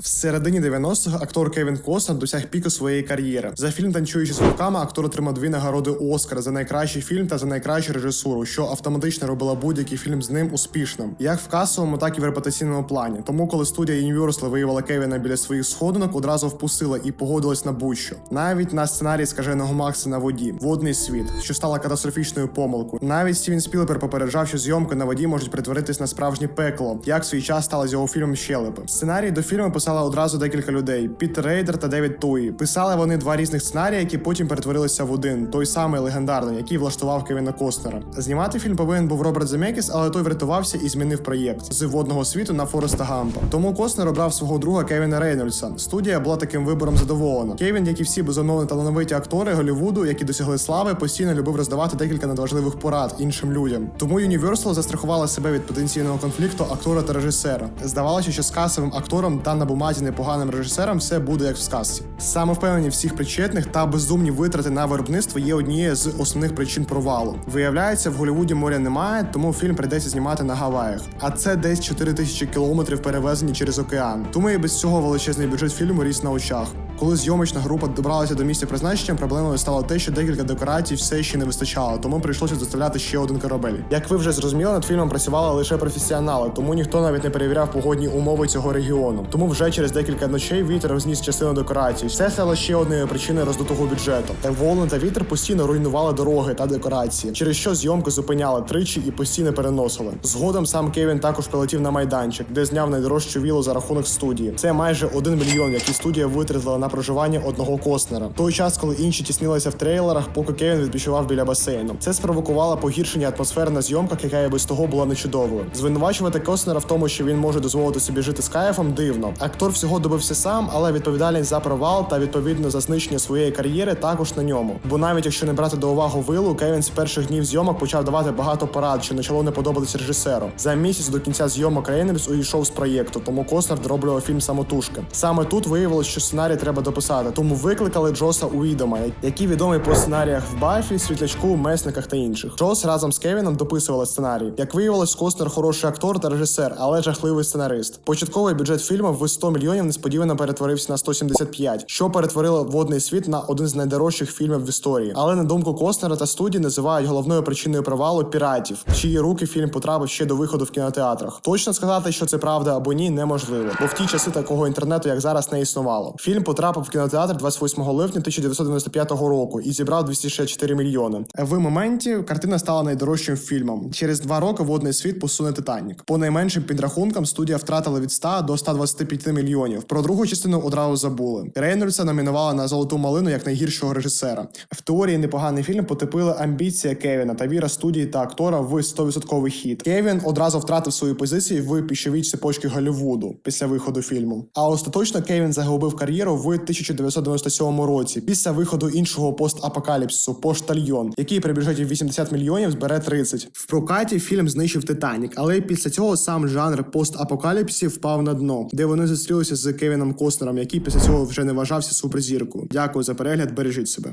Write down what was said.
В середині 90-х актор Кевін Костнер досяг піку своєї кар'єри. За фільм Танцюючи з вовками актор отримав дві нагороди Оскара за найкращий фільм та за найкращу режисуру, що автоматично робила будь-який фільм з ним успішним, як в касовому, так і в репутаційному плані. Тому, коли студія Universal виявила Кевіна біля своїх сходинок, одразу впустила і погодилась на будь-що. Навіть на сценарій скаженого Макса на воді, водний світ, що стала катастрофічною помилкою. Навіть Стівен Спілберг попереджав, що зйомки на воді можуть притворитись на справжнє пекло, як в свій час стало з його фільмом Щелепи. Сценарій до фільму писали одразу декілька людей: Пітер Рейдер та Девід Туї. Писали вони два різних сценарії, які потім перетворилися в один, той самий легендарний, який влаштував Кевіна Костнера. Знімати фільм повинен був Роберт Земекіс, але той врятувався і змінив проєкт з водного світу на Фореста Гампа. Тому Костнер обрав свого друга Кевіна Рейнольдса. Студія була таким вибором задоволена. Кевін, як і всі безумовно талановиті актори Голлівуду, які досягли слави, постійно любив роздавати декілька надважливих порад іншим людям. Тому Universal застрахувала себе від потенційного конфлікту актора та режисера. Здавалося, що з касовим актором та на бумазі непоганим режисером все буде як в сказці. Самовпевнені всіх причетних та безумні витрати на виробництво є однією з основних причин провалу. Виявляється, в Голлівуді моря немає, тому фільм прийдеться знімати на Гаваях. А це десь 4 тисячі кілометрів перевезені через океан. Тому і без цього величезний бюджет фільму ріс на очах. Коли зйомочна група добралася до місця призначення, проблемою стало те, що декілька декорацій все ще не вистачало, тому прийшлося доставляти ще один корабель. Як ви вже зрозуміли, над фільмом працювали лише професіонали, тому ніхто навіть не перевіряв погодні умови цього регіону. Тому вже через декілька ночей вітер розніс частину декорацій. Це стало ще однією причиною роздутого бюджету. Волни та вітер постійно руйнували дороги та декорації, через що зйомки зупиняли тричі і постійно переносили. Згодом сам Кевін також прилетів на майданчик, де зняв найдорожчу вілу за рахунок студії. Це майже один мільйон, який студія витратила на проживання одного Костнера. В той час, коли інші тіснилися в трейлерах, поки Кевін відпочивав біля басейну. Це спровокувало погіршення атмосфери на зйомках, яка і без того була нечудовою. Звинувачувати Костнера в тому, що він може дозволити собі жити з кайфом, дивно. Актор всього добився сам, але відповідальність за провал та відповідно за знищення своєї кар'єри також на ньому. Бо навіть якщо не брати до уваги вилу, Кевін з перших днів зйомок почав давати багато порад, що почало не подобатися режисеру. За місяць до кінця зйомок Рейнольдс уйшов з проєкту, тому Костнер дороблював фільм самотужки. Саме тут виявилось, що сценарій треба дописати, тому викликали Джоса Уідома, який відомий по сценаріях в Бафі, Світлячку, Месниках та інших. Джос разом з Кевіном дописували сценарій. Як виявилось, Костнер хороший актор та режисер, але жахливий сценарист. Початковий бюджет фільму в 100 мільйонів несподівано перетворився на 175, що перетворило водний світ на один з найдорожчих фільмів в історії. Але на думку Костнера та студії називають головною причиною провалу піратів, в чиї руки фільм потрапив ще до виходу в кінотеатрах. Точно сказати, що це правда або ні, неможливо, бо в ті часи такого інтернету, як зараз, не існувало. Фільм потрапив в кінотеатр 28 липня 1995 року і зібрав 264 мільйони. В моменті картина стала найдорожчим фільмом. Через два роки водний світ посуне Титанік. По найменшим підрахункам студія втратила від 100 до 125 мільйонів. Про другу частину одразу забули. Рейнольдса номінували на золоту малину як найгіршого режисера. В теорії непоганий фільм потепили амбіція Кевіна та віра студії та актора в 100% хіт. Кевін одразу втратив свої позиції в пішовій цепочці Голлівуду після виходу фільму. А остаточно Кевін загубив кар'єру в 1997 році після виходу іншого постапокаліпсису поштальйон, який при бюджеті 80 мільйонів збере 30. В прокаті фільм знищив Титанік, але після цього сам жанр постапокаліпсі впав на дно, де вони зустрілися з Кевіном Костнером, який після цього вже не вважався суперзіркою. Дякую за перегляд, бережіть себе.